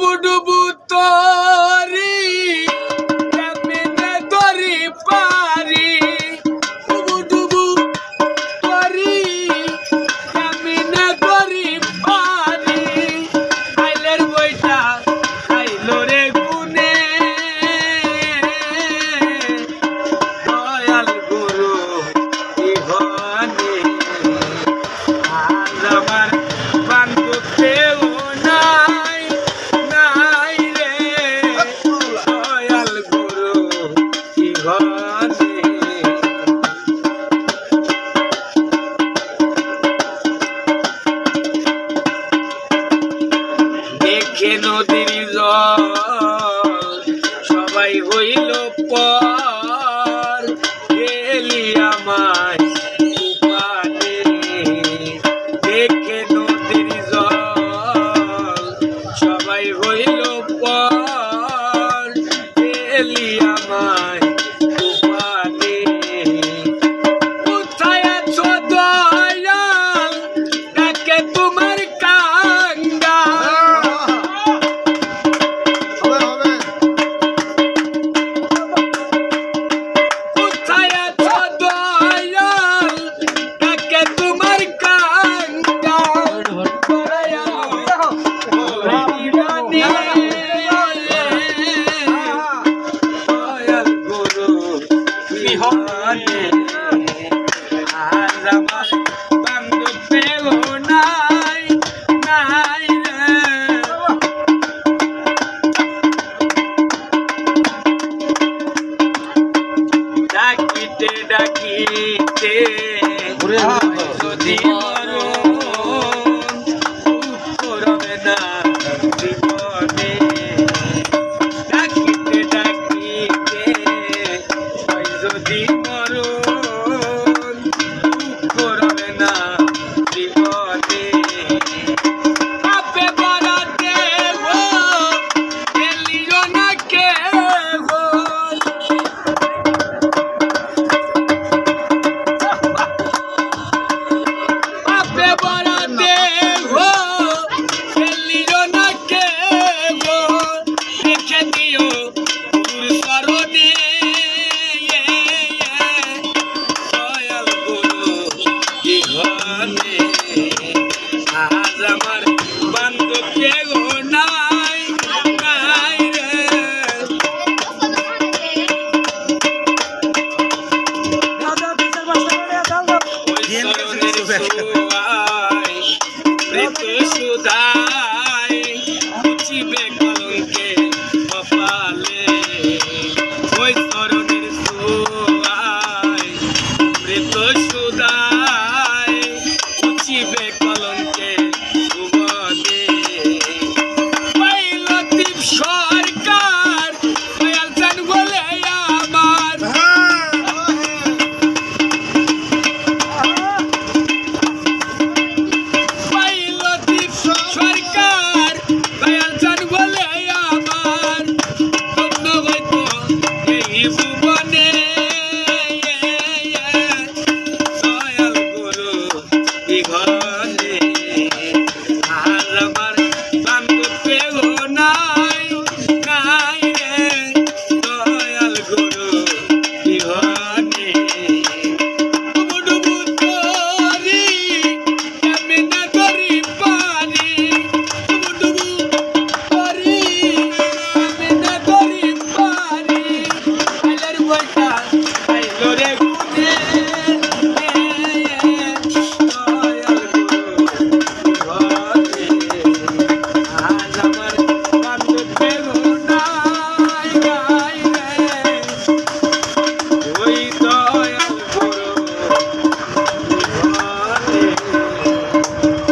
double double এ নদীর জল সবাই হইল পর। গেলি আমায় উপানে। দেখে নদীর জল সবাই হইল পর। ডাকিতে ডাকিতে যদি করবে না বিপদে ডাকিতে ডাকিতে যদি মরণ করবে কান্দে আজ আমার বান্ধব কে গো নাই নাই রে। প্রীত সুধা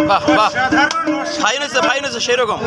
বাহ বাহ। ফাইন হয়েছে সেরকম